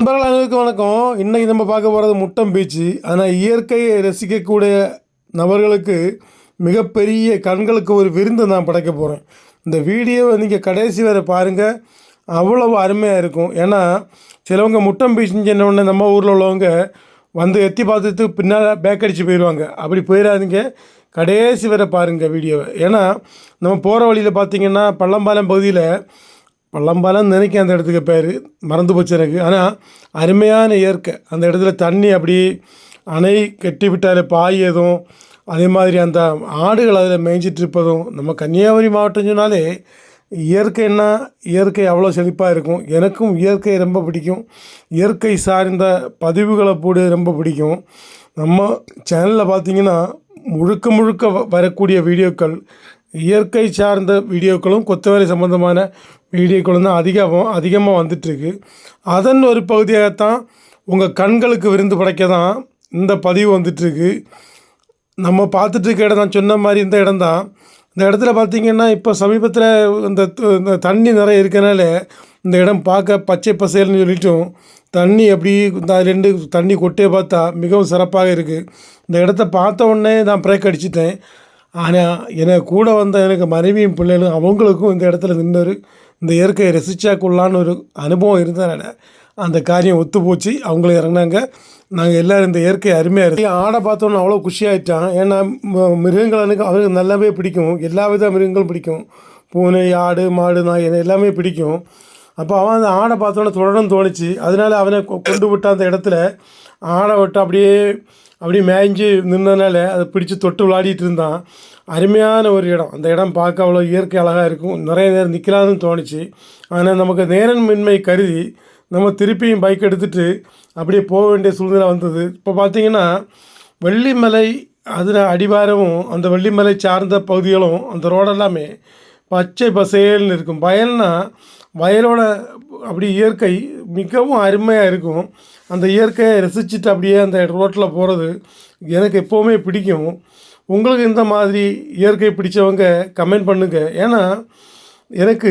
நண்பர்கள் அனைவருக்கும் வணக்கம். இன்றைக்கி நம்ம பார்க்க போகிறது முட்டம் பீச்சு. ஆனால் இயற்கையை ரசிக்கக்கூடிய நபர்களுக்கு மிகப்பெரிய கண்களுக்கு ஒரு விருந்து நான் படைக்க போகிறேன் இந்த வீடியோவை நீங்கள் கடைசி வரை பாருங்கள் அவ்வளவு அருமையாக இருக்கும். ஏன்னா சிலவங்க முட்டம் பீச்சுன்னு சொன்ன நம்ம ஊரில் உள்ளவங்க வந்து எத்தி பார்த்துட்டு பின்னால் பேக் அடித்து போயிடுவாங்க அப்படி போயிடாதீங்க கடைசி வரை பாருங்கள் வீடியோவை. ஏன்னா நம்ம போகிற வழியில் பார்த்தீங்கன்னா பள்ளம்பாலம் பகுதியில் பள்ளம்பாலம் நினைக்க அந்த இடத்துக்கு பேர். மறந்து போச்சு எனக்கு. ஆனால் அருமையான இயற்கை. அந்த இடத்துல தண்ணி அப்படி அணை கட்டி விட்டாலே பாயதும் அதே மாதிரி அந்த ஆடுகள் அதில் மேய்ஞ்சிட்டு இருப்பதும். நம்ம கன்னியாகுமரி மாவட்டம் சொன்னாலே இயற்கைன்னா இயற்கை அவ்வளோ செழிப்பாக இருக்கும். எனக்கும் இயற்கை ரொம்ப பிடிக்கும். இயற்கை சார்ந்த பதிவுகளை போடு ரொம்ப பிடிக்கும். நம்ம சேனலில் பார்த்தீங்கன்னா முழுக்க முழுக்க வ- வரக்கூடிய வீடியோக்கள் இயற்கை சார்ந்த வீடியோக்களும் கொத்தவேலை சம்பந்தமான வீடியோக்களும் தான் அதிகம் அதிகமாக வந்துட்டுருக்கு. அதன் ஒரு பகுதியாகத்தான் உங்கள் கண்களுக்கு விருந்து படைக்க தான் இந்த பதிவு வந்துட்டுருக்கு. நம்ம பார்த்துட்ருக்க இடம் தான் சொன்ன மாதிரி இந்த இடம் தான். இந்த இடத்துல பார்த்தீங்கன்னா இப்போ சமீபத்தில் இந்த இந்த தண்ணி நிறைய இருக்கனால இந்த இடம் பார்க்க பச்சை பசேல்னு சொல்லிட்டும் தண்ணி அப்படி இந்த ரெண்டு தண்ணி கொட்டே பார்த்தா மிகவும் சிறப்பாக இருக்குது இந்த இடத்த பார்த்த உடனே நான் பிரேக் அடிச்சிட்டேன். ஆனால் என கூட வந்த எனக்கு மனைவியும் பிள்ளைகளும் அவங்களுக்கும் இந்த இடத்துல நின்று இந்த இயற்கையை ரசிச்சாக்குள்ளான்னு ஒரு அனுபவம் இருந்தனால அந்த காரியம் ஒத்து போச்சு அவங்களும் இறங்கினாங்க நாங்கள் எல்லோரும் இந்த இயற்கை அருமையாக இருக்கு ஆடை பார்த்தோன்னே அவ்வளோ குஷியாகிட்டான் ஏன்னா மிருகங்கள் எனக்கு அவருக்கு நல்லாவே பிடிக்கும். எல்லா வித மிருகங்களும் பிடிக்கும். பூனை ஆடு மாடு நாய் இது எல்லாமே பிடிக்கும். அப்போ அவன் அந்த ஆடை பார்த்தோன்னே தொடரணும்னு தோணுச்சு. அதனால அவனை கொ- கொண்டு விட்ட அந்த இடத்துல ஆடை விட்டு அப்படியே அப்படியே மேய்ஞ்சி நின்றனால அதை பிடிச்சி தொட்டு விளையாடிட்டு இருந்தான். அருமையான ஒரு இடம். அந்த இடம் பார்க்க அவ்வளோ இயற்கை அழகாக இருக்கும். நிறைய நேரம் நிற்கலான்னு தோணுச்சு. ஆனால் நமக்கு நேரமின்மை கருதி நம்ம திருப்பியும் பைக் எடுத்துகிட்டு அப்படியே போக வேண்டிய சூழ்நிலை வந்தது. இப்போ பார்த்திங்கன்னா வெள்ளிமலை அதில் அடிவாரமும் அந்த வெள்ளிமலை சார்ந்த பகுதிகளும் அந்த ரோடெல்லாமே பச்சை பசேல்னு இருக்கும். வயல்னா வயலோட அப்படி இயற்கை மிகவும் அருமையாக இருக்கும். அந்த இயற்கையை ரசிச்சுட்டு அப்படியே அந்த ரோட்டில் போகிறது எனக்கு எப்போவுமே பிடிக்கும். உங்களுக்கு இந்த மாதிரி இயற்கை பிடிச்சவங்க கமெண்ட் பண்ணுங்கள் ஏன்னா எனக்கு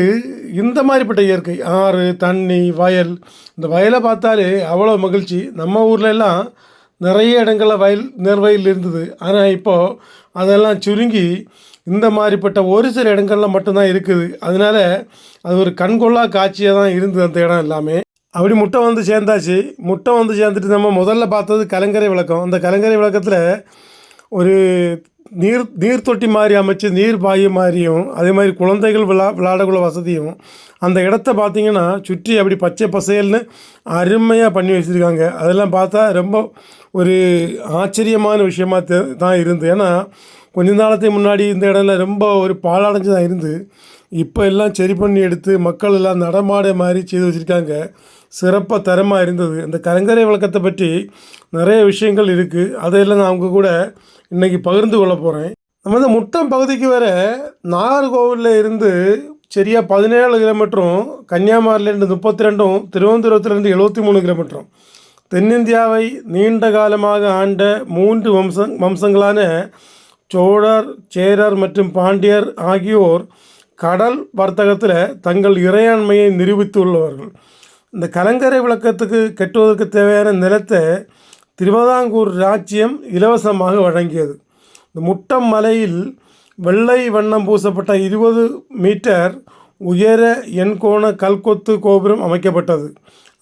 இந்த மாதிரிப்பட்ட இயற்கை ஆறு தண்ணி வயல் இந்த வயலை பார்த்தாலே அவ்வளோ மகிழ்ச்சி. நம்ம ஊர்லெல்லாம் நிறைய இடங்களில் வயல் நெற்வயல் இருந்தது. ஆனால் இப்போது அதெல்லாம் சுருங்கி இந்த மாதிரிப்பட்ட ஒரு சில இடங்கள்லாம் மட்டும்தான் இருக்குது. அதனால அது ஒரு கண்கொள்ளா காட்சியாக தான் இருந்தது அந்த இடம் எல்லாமே. அப்படி முட்டை வந்து சேர்ந்தாச்சு. முட்டை வந்து சேர்ந்துட்டு நம்ம முதல்ல பார்த்தது கலங்கரை விளக்கம். அந்த கலங்கரை விளக்கத்தில் ஒரு நீர் நீர் தொட்டி மாதிரி அமைச்சு நீர் பாயும் மாதிரியும் அதே மாதிரி குழந்தைகள் விளா விளையாடக்குள்ள வசதியும் அந்த இடத்த பார்த்திங்கன்னா சுற்றி அப்படி பச்சை பசையல்னு அருமையாக பண்ணி வச்சுருக்காங்க. அதெல்லாம் பார்த்தா ரொம்ப ஒரு ஆச்சரியமான விஷயமா தெ- தான் இருந்து. ஏன்னா கொஞ்ச நாளத்துக்கு முன்னாடி இந்த இடம்லாம் ரொம்ப ஒரு பாழடைஞ்சு தான் இருந்து இப்போ எல்லாம் சரி பண்ணி எடுத்து மக்கள் எல்லாம் நடமாட மாதிரி செய்து வச்சுருக்காங்க. சிறப்பாக தரமாக இருந்தது. இந்த கலங்கரை விளக்கத்தை பற்றி நிறைய விஷயங்கள் இருக்குது அதையெல்லாம் நான் அவங்க கூட இன்றைக்கி பகிர்ந்து கொள்ள போகிறேன் நம்ம இந்த முட்டம் பகுதிக்கு வர நாகர்கோவிலில் இருந்து சரியாக பதினேழு கிலோமீட்டரும் கன்னியாகுமரியிலேருந்து முப்பத்தி ரெண்டும் திருவனந்தபுரத்துலேருந்து எழுபத்தி மூணு கிலோமீட்டரும். தென்னிந்தியாவை நீண்ட காலமாக ஆண்ட மூன்று வம்சங் வம்சங்களான சோழர் சேரர் மற்றும் பாண்டியர் ஆகியோர் கடல் வர்த்தகத்தில் தங்கள் இறையாண்மையை நிரூபித்துள்ளவர்கள். இந்த கலங்கரை விளக்கத்துக்கு கட்டுவதற்கு தேவையான நிலத்தை திருவிதாங்கூர் ராஜ்யம் இலவசமாக வழங்கியது. இந்த முட்டம் மலையில் வெள்ளை வண்ணம் பூசப்பட்ட இருபது மீட்டர் உயர எண்கோண கல்கொத்து கோபுரம் அமைக்கப்பட்டது.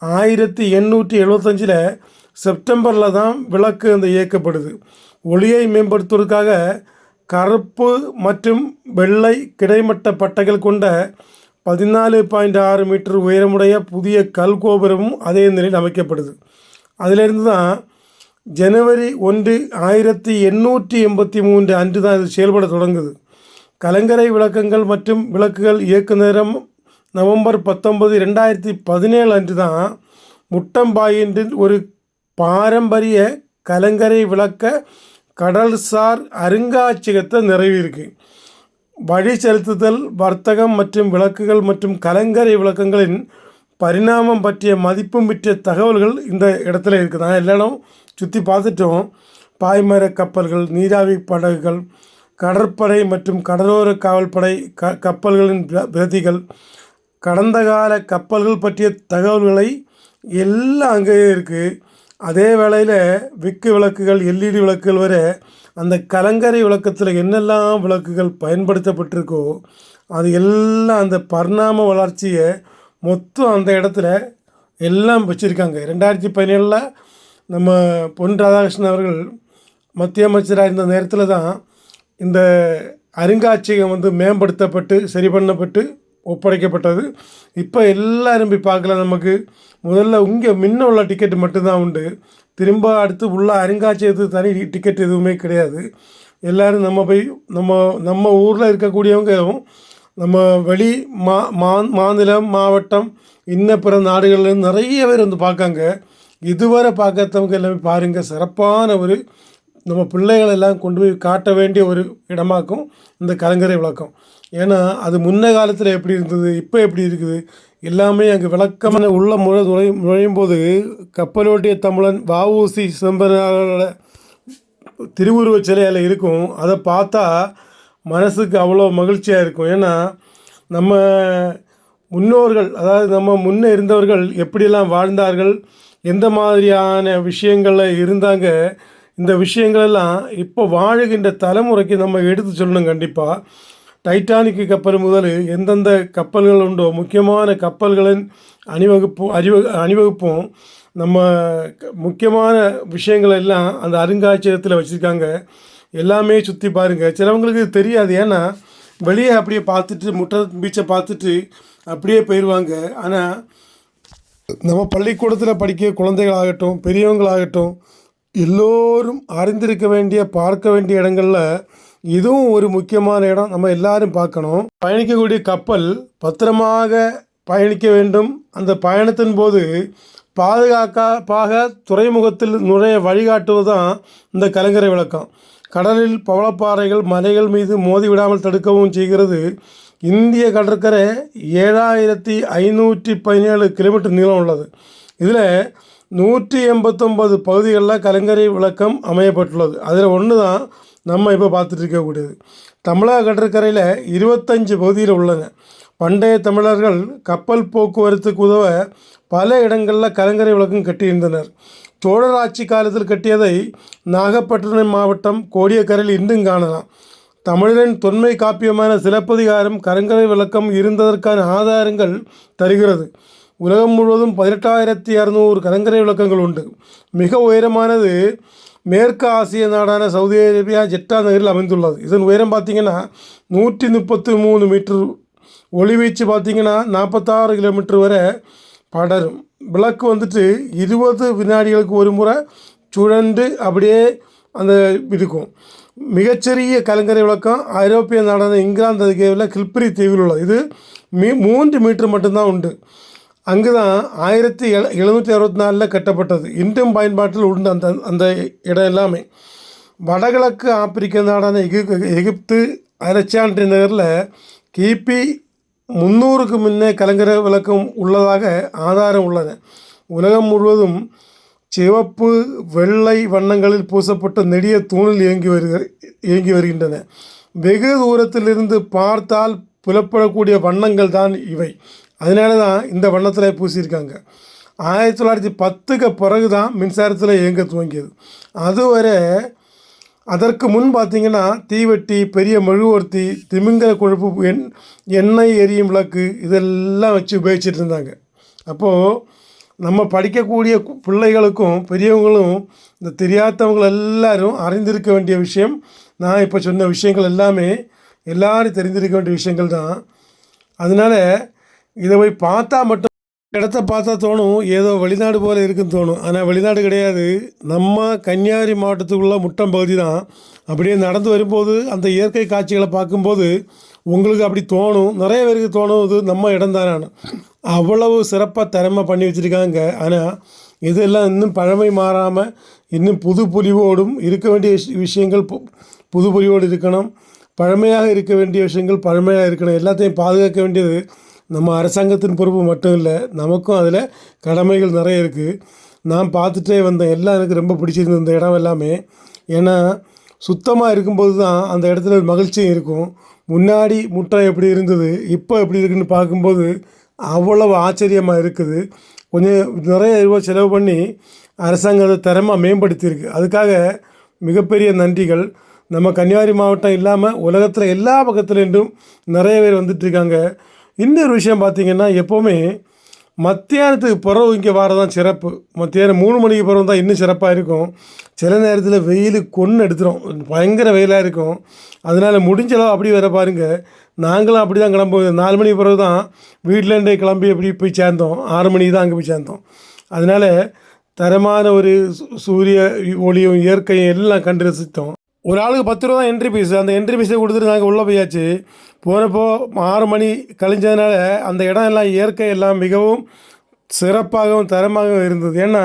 ஆயிரத்தி எண்ணூற்றி எழுபத்தஞ்சில் செப்டம்பரில் தான் விளக்கு அந்த இயக்கப்படுது. ஒளியை மேம்படுத்துவதற்காக கருப்பு மற்றும் வெள்ளை கிடைமட்ட பட்டைகள் கொண்ட பதினாலு பாயிண்ட் ஆறு மீட்டர் உயரமுடைய புதிய கல் கோபுரமும் அதே நிலையில் அமைக்கப்படுது. அதிலிருந்து தான் ஜனவரி ஒன்று ஆயிரத்தி எண்ணூற்றி எண்பத்தி மூன்று அன்று தான் இது செயல்பட தொடங்குது. கலங்கரை விளக்கங்கள் மற்றும் விளக்குகள் இயக்கு நேரம் நவம்பர் பத்தொன்பது ரெண்டாயிரத்தி பதினேழு அன்று தான் முட்டம்பாயின்றின் ஒரு பாரம்பரிய கலங்கரை விளக்க கடல்சார் அருங்காட்சியகத்தை நிறைவிருக்கு வழி செலுத்துதல் வர்த்தகம் மற்றும் விளக்குகள் மற்றும் கலங்கரை விளக்கங்களின் பரிணாமம் பற்றிய மதிப்பும் தகவல்கள் இந்த இடத்துல இருக்குது? நான் எல்லா இடம் சுற்றி பார்த்துட்டோம். பாய்மர கப்பல்கள் நீராவி படகுகள் கடற்படை மற்றும் கடலோர காவல்படை க கப்பல்களின் பிரதிகள். கடந்த கால கப்பல்கள் பற்றிய தகவல்களை எல்லாம் அங்கேயே இருக்குது அதே வேளையில் விக்கு விளக்குகள் எல்இடி விளக்குகள் வரை அந்த கலங்கரை விளக்கத்தில் என்னெல்லாம் விளக்குகள் பயன்படுத்தப்பட்டிருக்கோ அது எல்லாம் அந்த பரிணாம வளர்ச்சியை மொத்தம் அந்த இடத்துல எல்லாம் வச்சுருக்காங்க. ரெண்டாயிரத்தி பதினேழில் நம்ம பொன் ராதாகிருஷ்ணன் அவர்கள் மத்திய அமைச்சராக இருந்த நேரத்தில் தான் இந்த அருங்காட்சியகம் வந்து மேம்படுத்தப்பட்டு சரி பண்ணப்பட்டு ஒப்படைக்கப்பட்டது. இப்போ எல்லாரும் போய் பார்க்கலாம் நமக்கு. முதல்ல இங்கே முன்ன உள்ள டிக்கெட் மட்டும்தான் உண்டு. திரும்ப அடுத்து உள்ள அருங்காட்சியகத்துக்கு தனி டிக்கெட் எதுவுமே கிடையாது. எல்லோரும் நம்ம போய் நம்ம நம்ம ஊரில் இருக்கக்கூடியவங்கவும் நம்ம வெளி மா மா மாநிலம் மாவட்டம் இன்ன பிற நாடுகள்லேருந்து நிறைய பேர் வந்து பார்க்காங்க. இதுவரை பார்க்காதவங்க எல்லாமே பாருங்கள் சிறப்பான ஒரு நம்ம பிள்ளைகள் எல்லாம் கொண்டு போய் காட்ட வேண்டிய ஒரு இடமாக்கும் இந்த கலங்கரை விளக்கம். ஏன்னா அது முன்ன காலத்தில் எப்படி இருந்தது இப்போ எப்படி இருக்குது எல்லாமே அங்கே விளக்கமான உள்ள முறை நுழை நுழையும் போது கப்பலோட்டிய தமிழன் வஉசி சிதம்பரனோட திருவுருவச் சிலையில் இருக்கும். அதை பார்த்தா மனசுக்கு அவ்வளோ மகிழ்ச்சியாக இருக்கும். ஏன்னா நம்ம முன்னோர்கள் அதாவது நம்ம முன்னே இருந்தவர்கள் எப்படியெல்லாம் வாழ்ந்தார்கள் எந்த மாதிரியான விஷயங்களில் இருந்தாங்க இந்த விஷயங்களெல்லாம் இப்போ வாழுகின்ற தலைமுறைக்கு நம்ம எடுத்து சொல்லணும் கண்டிப்பாக டைட்டானிக்கு கப்பல் முதல் எந்தெந்த கப்பல்கள் உண்டோ முக்கியமான கப்பல்களின் அணிவகுப்பு அணிவ அணிவகுப்பும் நம்ம முக்கியமான விஷயங்கள் எல்லாம் அந்த அருங்காட்சியகத்தில் வச்சுருக்காங்க. எல்லாமே சுற்றி பாருங்கள் சிலவங்களுக்கு இது தெரியாது. ஏன்னா வெளியே அப்படியே பார்த்துட்டு முட்டை பீச்சை பார்த்துட்டு அப்படியே போயிடுவாங்க ஆனால் நம்ம பள்ளிக்கூடத்தில் படிக்க குழந்தைகளாகட்டும் பெரியவங்களாகட்டும் எல்லோரும் அறிந்திருக்க வேண்டிய பார்க்க வேண்டிய இடங்களில் இதுவும் ஒரு முக்கியமான இடம். நம்ம எல்லாரும் பார்க்கணும். பயணிக்கக்கூடிய கப்பல் பத்திரமாக பயணிக்க வேண்டும். அந்த பயணத்தின் போது பாதுகாப்பாக துறைமுகத்தில் நுழைய வழிகாட்டுவது தான் இந்த கலங்கரை விளக்கம். கடலில் பவளப்பாறைகள் மலைகள் மீது மோதி விடாமல் தடுக்கவும் செய்கிறது. இந்திய கடற்கரை ஏழாயிரத்தி ஐநூற்றி பதினேழு கிலோமீட்டர் நீளம் உள்ளது. இதில் நூற்றி எண்பத்தொம்பது பகுதிகளில் கலங்கரை விளக்கம் அமையப்பட்டுள்ளது. அதில் ஒன்று தான் நம்ம இப்போ பார்த்துட்டு இருக்கக்கூடியது. தமிழக கடற்கரையில் இருபத்தஞ்சு பகுதியில் உள்ளன. பண்டைய தமிழர்கள் கப்பல் போக்குவரத்துக்கு உதவ பல இடங்களில் கலங்கரை விளக்கம் கட்டியிருந்தனர். சோழர் ஆட்சி காலத்தில் கட்டியதை நாகப்பட்டினம் மாவட்டம் கோடியக்கரையில் இன்றும் காணலாம். தமிழரின் தொன்மை காப்பியமான சிலப்பதிகாரம் கருங்கலை விளக்கம் இருந்ததற்கான ஆதாரங்கள் தருகிறது. உலகம் முழுவதும் பதினெட்டாயிரத்தி இரநூறு கலங்கரை விளக்கங்கள் உண்டு. மிக உயரமானது மேற்கு ஆசிய நாடான சவுதி அரேபியா ஜெட்டா நகரில் அமைந்துள்ளது. இதன் உயரம் பார்த்தீங்கன்னா நூற்றி முப்பத்தி மூணு மீட்டர். ஒளிவீச்சு பார்த்தீங்கன்னா நாற்பத்தாறு கிலோமீட்டர் வரை படரும். விளக்கு வந்துட்டு இருபது வினாடிகளுக்கு ஒரு முறை சுழண்டு அப்படியே அந்த இருக்கும். மிகச்சிறிய கலங்கரை விளக்கம் ஐரோப்பிய நாடான இங்கிலாந்து அருகேயுள்ள கில்பிரி தீவில் உள்ளது. இது மீ மூன்று மீட்டர் மட்டும்தான் உண்டு. அங்கு தான் ஆயிரத்தி எழு எழுநூற்றி அறுபத்தி நாலில் கட்டப்பட்டது. இன்றும் பயன்பாட்டில் உண்டு அந்த அந்த இடம் எல்லாமே. வடகிழக்கு ஆப்பிரிக்க நாடான எகிப் எகிப்து அலெக்சாண்ட்ரி நகரில் கிபி முந்நூறுக்கு முன்னே கலங்கரை விளக்கம் உள்ளதாக ஆதாரம் உள்ளன. உலகம் முழுவதும் சிவப்பு வெள்ளை வண்ணங்களில் பூசப்பட்ட நெடிய தூணில் இயங்கி வருகிற இயங்கி வருகின்றன. வெகு தூரத்திலிருந்து பார்த்தால் புலப்படக்கூடிய வண்ணங்கள் தான் இவை. அதனால தான் இந்த வண்ணத்தில் பூசியிருக்காங்க. ஆயிரத்தி தொள்ளாயிரத்தி பத்துக்கு பிறகு தான் மின்சாரத்தில் இயங்க துவங்கியது. அதுவரை அதற்கு முன் பார்த்திங்கன்னா தீவெட்டி பெரிய மெழுகுவர்த்தி திமிங்கல கொழுப்பு எண் எண்ணெய் எரியும் விளக்கு இதெல்லாம் வச்சு உபயோகிச்சுட்டு இருந்தாங்க. அப்போது நம்ம படிக்கக்கூடிய பிள்ளைகளுக்கும் பெரியவங்களும் இந்த தெரியாதவங்க எல்லாரும் அறிந்திருக்க வேண்டிய விஷயம் நான் இப்போ சொன்ன விஷயங்கள் எல்லாமே எல்லாரும் தெரிந்திருக்க வேண்டிய விஷயங்கள் தான். அதனால் இதை போய் பார்த்தா மட்டும் இடத்த பார்த்தா தோணும் ஏதோ வெளிநாடு போல் இருக்குன்னு தோணும். ஆனால் வெளிநாடு கிடையாது. நம்ம கன்னியாகுமரி மாவட்டத்துக்குள்ள முட்டம் பகுதி தான். அப்படியே நடந்து வரும்போது அந்த இயற்கை காட்சிகளை பார்க்கும்போது உங்களுக்கு அப்படி தோணும் நிறைய பேருக்கு தோணும் இது நம்ம இடம் தானே அவ்வளவு சிறப்பாக திறமை பண்ணி வச்சுருக்காங்க. ஆனால் இதெல்லாம் இன்னும் பழமை மாறாமல் இன்னும் புது பொலிவோடும் இருக்க வேண்டிய விஷயங்கள் பு- புது பொலிவோடு இருக்கணும். பழமையாக இருக்க வேண்டிய விஷயங்கள் பழமையாக இருக்கணும். எல்லாத்தையும் பாதுகாக்க வேண்டியது நம்ம அரசாங்கத்தின் பொறுப்பு மட்டும் இல்லை நமக்கும் அதில் கடமைகள் நிறைய இருக்குது நான் பார்த்துட்டே வந்தேன். எல்லாம் எனக்கு ரொம்ப பிடிச்சிருந்தது இந்த இடம் எல்லாமே. ஏன்னா சுத்தமாக இருக்கும்போது தான் அந்த இடத்துல ஒரு மகிழ்ச்சியும் இருக்கும். முன்னாடி முட்டை எப்படி இருந்தது இப்போ எப்படி இருக்குன்னு பார்க்கும்போது அவ்வளவு ஆச்சரியமாக இருக்குது. கொஞ்சம் நிறைய ரூபாய் செலவு பண்ணி அரசாங்கம் அதை தரமாக மேம்படுத்தியிருக்கு. அதுக்காக மிகப்பெரிய நன்றிகள். நம்ம கன்னியாகுமரி மாவட்டம் இல்லாமல் உலகத்தில் எல்லா பக்கத்துலேருந்தும் நிறைய பேர் வந்துட்டுருக்காங்க இன்னொரு விஷயம் பார்த்திங்கன்னா எப்போவுமே மத்தியானத்துக்கு பிறகு இங்கே வரதான் சிறப்பு. மத்தியானம் மூணு மணிக்கு பிறகு தான் இன்னும் சிறப்பாக இருக்கும். சில நேரத்தில் வெயில் கொன்று எடுத்துரும். பயங்கர வெயிலாக இருக்கும். அதனால் முடிஞ்ச அளவு அப்படி வர பாருங்கள் நாங்களும் அப்படி தான் கிளம்புவோம் நாலு மணிக்கு பிறகு தான் வீட்டிலேருந்தே கிளம்பி எப்படி போய் சேர்ந்தோம். ஆறு மணிக்கு தான் அங்கே போய் சேர்ந்தோம். அதனால் தரமான ஒரு சூரிய ஒளியும் இயற்கையும் எல்லாம் கண்டு ரசித்தோம். ஒரு ஆளுக்கு பத்து ரூபா தான் என்ட்ரி ஃபீஸ் அந்த என்ட்ரி ஃபீஸை கொடுத்துட்டு நாங்கள் உள்ளே போயாச்சு. போனப்போ ஆறு மணி கழிஞ்சதுனால அந்த இடம் எல்லாம் இயற்கை எல்லாம் மிகவும் சிறப்பாகவும் தரமாகவும் இருந்தது. ஏன்னா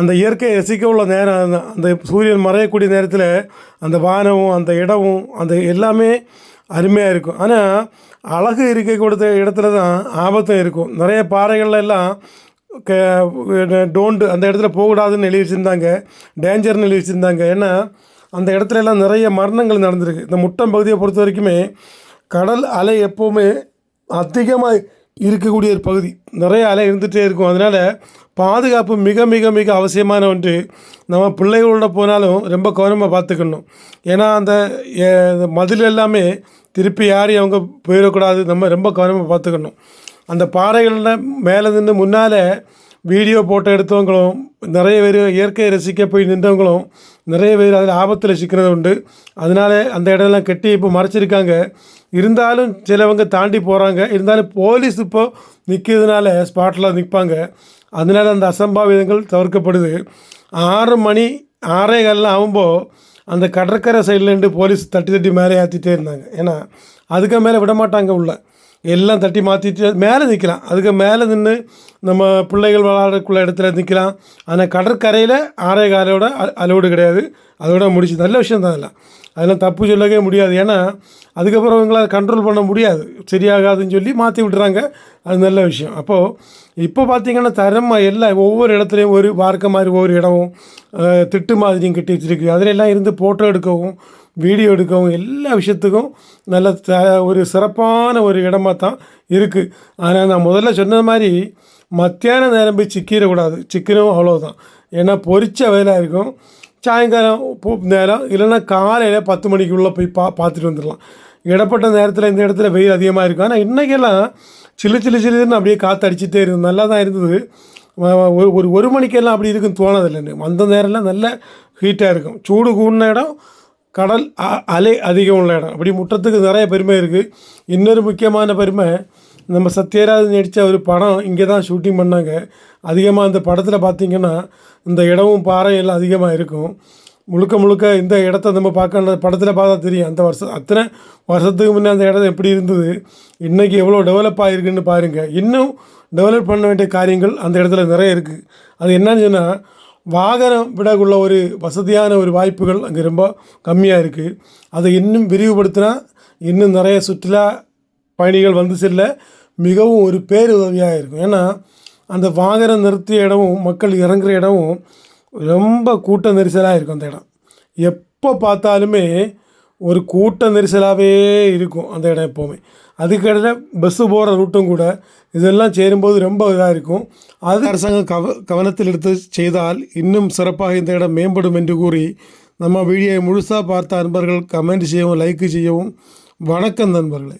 அந்த இயற்கையை ரசிக்க உள்ள நேரம் அந்த சூரியன் மறையக்கூடிய நேரத்தில் அந்த வானமும் அந்த இடமும் அந்த எல்லாமே அருமையாக இருக்கும். ஆனால் அழகு இருக்க கொடுத்த இடத்துல தான் ஆபத்தும் இருக்கும். நிறைய பாறைகள்ல எல்லாம் க அந்த இடத்துல போகக்கூடாதுன்னு எழுதி வச்சுருந்தாங்க. டேஞ்சர்னு எழுதி வச்சுருந்தாங்க. ஏன்னா அந்த இடத்துல எல்லாம் நிறைய மரணங்கள் நடந்திருக்கு. இந்த முட்டம் பகுதியை பொறுத்த வரைக்குமே கடல் அலை எப்போவுமே அதிகமாக இருக்கக்கூடிய ஒரு பகுதி. நிறைய அலை இருந்துகிட்டே இருக்கும். அதனால் பாதுகாப்பு மிக மிக மிக அவசியமான ஒன்று. நம்ம பிள்ளைகளோட போனாலும் ரொம்ப கவனமாக பார்த்துக்கணும். ஏன்னா அந்த மதில் எல்லாமே திருப்பி யாரையும் அவங்க போயிடக்கூடாது. நம்ம ரொம்ப கவனமாக பார்த்துக்கணும். அந்த பாறைகளில் மேலே நின்று முன்னால் வீடியோ போட்டோ எடுத்தவங்களும் நிறைய பேர் இயற்கையை ரசிக்க போய் நின்றவங்களும் நிறைய பேர் அதில் ஆபத்தில் சிக்கிறது உண்டு. அதனால அந்த இடம்லாம் கட்டி இப்போ மறைச்சிருக்காங்க. இருந்தாலும் சிலவங்க தாண்டி போகிறாங்க இருந்தாலும் போலீஸ் இப்போ நிற்கிறதுனால ஸ்பாட்டில் நிற்பாங்க அதனால அந்த அசம்பாவிதங்கள் தவிர்க்கப்படுது. ஆறு மணி ஆறே காலெலாம் ஆகும்போது அந்த கடற்கரை சைட்லேருந்து போலீஸ் தட்டி தட்டி மேலே ஏற்றிட்டே இருந்தாங்க. ஏன்னா அதுக்கு மேலே விட மாட்டாங்க உள்ள. எல்லாம் தட்டி மாற்றிட்டு மேலே நிற்கலாம் அதுக்கு மேலே நின்று நம்ம பிள்ளைகள் விளாடக்குள்ள இடத்துல நிற்கலாம் ஆனால் கடற்கரையில் ஆறே காலையோட அலோடு கிடையாது. அதோட முடிச்சு நல்ல விஷயம் தான் அதெல்லாம். அதெல்லாம் தப்பு சொல்லவே முடியாது. ஏன்னா அதுக்கப்புறம் அவங்களால் கண்ட்ரோல் பண்ண முடியாது. சரியாகாதுன்னு சொல்லி மாற்றி விட்டுறாங்க. அது நல்ல விஷயம். அப்போது இப்போ பார்த்திங்கன்னா தரமாக எல்லாம் ஒவ்வொரு இடத்துலையும் ஒரு பார்க்க மாதிரி ஒவ்வொரு இடமும் திட்டு மாதிரியும் கட்டி வச்சுருக்கு. அதிலெல்லாம் இருந்து ஃபோட்டோ எடுக்கவும் வீடியோ எடுக்கவும் எல்லா விஷயத்துக்கும் நல்ல த ஒரு சிறப்பான ஒரு இடமாக தான் இருக்குது ஆனால் நான் முதல்ல சொன்ன மாதிரி மத்தியான நேரம் போய் சிக்கிடக்கூடாது. சிக்கனும் அவ்வளோதான் ஏன்னா பொறிச்ச வேலையாக இருக்கும். சாயங்காலம் பூ நேரம் இல்லைன்னா காலையில் பத்து மணிக்குள்ளே போய் பா பார்த்துட்டு வந்துடலாம். இடப்பட்ட நேரத்தில் இந்த இடத்துல வெயில் அதிகமாக இருக்கும். ஆனால் இன்றைக்கெல்லாம் சில்லு சில்லு சில்லுன்னு அப்படியே காற்று அடிச்சுட்டே இருந்தது. நல்லா தான் இருந்தது ஒரு ஒரு ஒரு மணிக்கெல்லாம் அப்படி இருக்குன்னு தோணதில்லை அந்த நேரம்லாம் நல்ல ஹீட்டாக இருக்கும். சூடு கூடின இடம் கடல் அ- அலை அதிகம் உள்ள இடம். அப்படி முற்றத்துக்கு நிறைய பெருமை இருக்குது இன்னொரு முக்கியமான பெருமை நம்ம சத்யராஜ் நடித்த ஒரு படம் இங்கே தான் ஷூட்டிங் பண்ணாங்க. அதிகமாக அந்த படத்தில் பார்த்தீங்கன்னா இந்த இடமும் பாறை எல்லாம் அதிகமாக இருக்கும். முழுக்க முழுக்க இந்த இடத்த நம்ம பார்க்க படத்தில் பார்த்தா தெரியும். அந்த வருஷம் அத்தனை வருஷத்துக்கு முன்னே அந்த இடம் எப்படி இருந்தது? இன்றைக்கி எவ்வளோ டெவலப் ஆகிருக்குன்னு பாருங்கள் இன்னும் டெவலப் பண்ண வேண்டிய காரியங்கள் அந்த இடத்துல நிறைய இருக்குது அது என்னன்னு சொன்னால் வாகனம் விடக்குள்ள ஒரு வசதியான ஒரு வாய்ப்புகள் அங்கே ரொம்ப கம்மியாக இருக்குது அதை இன்னும் விரிவுபடுத்தினா இன்னும் நிறைய சுற்றுலா பயணிகள் வந்து செல்ல மிகவும் ஒரு பேருதவியாக இருக்கும். ஏன்னா அந்த வாகனம் நிறுத்திய இடமும் மக்கள் இறங்குற இடமும் ரொம்ப கூட்ட நெரிசலாக இருக்கும் அந்த இடம். எப்போ பார்த்தாலுமே ஒரு கூட்ட நெரிசலாகவே இருக்கும் அந்த இடம் எப்போவுமே. அதுக்கடையில் பஸ்ஸு போகிற ரூட்டும் கூட இதெல்லாம் சேரும்போது ரொம்ப இதாக இருக்கும். அது அரசாங்கம் கவ கவனத்தில் எடுத்து செய்தால் இன்னும் சிறப்பாக இந்த இடம் மேம்படும் என்று கூறி நம்ம வீடியோவை முழுசாக பார்த்த நண்பர்கள் கமெண்ட் செய்யவும் லைக்கு செய்யவும் வணக்கம் நண்பர்களே.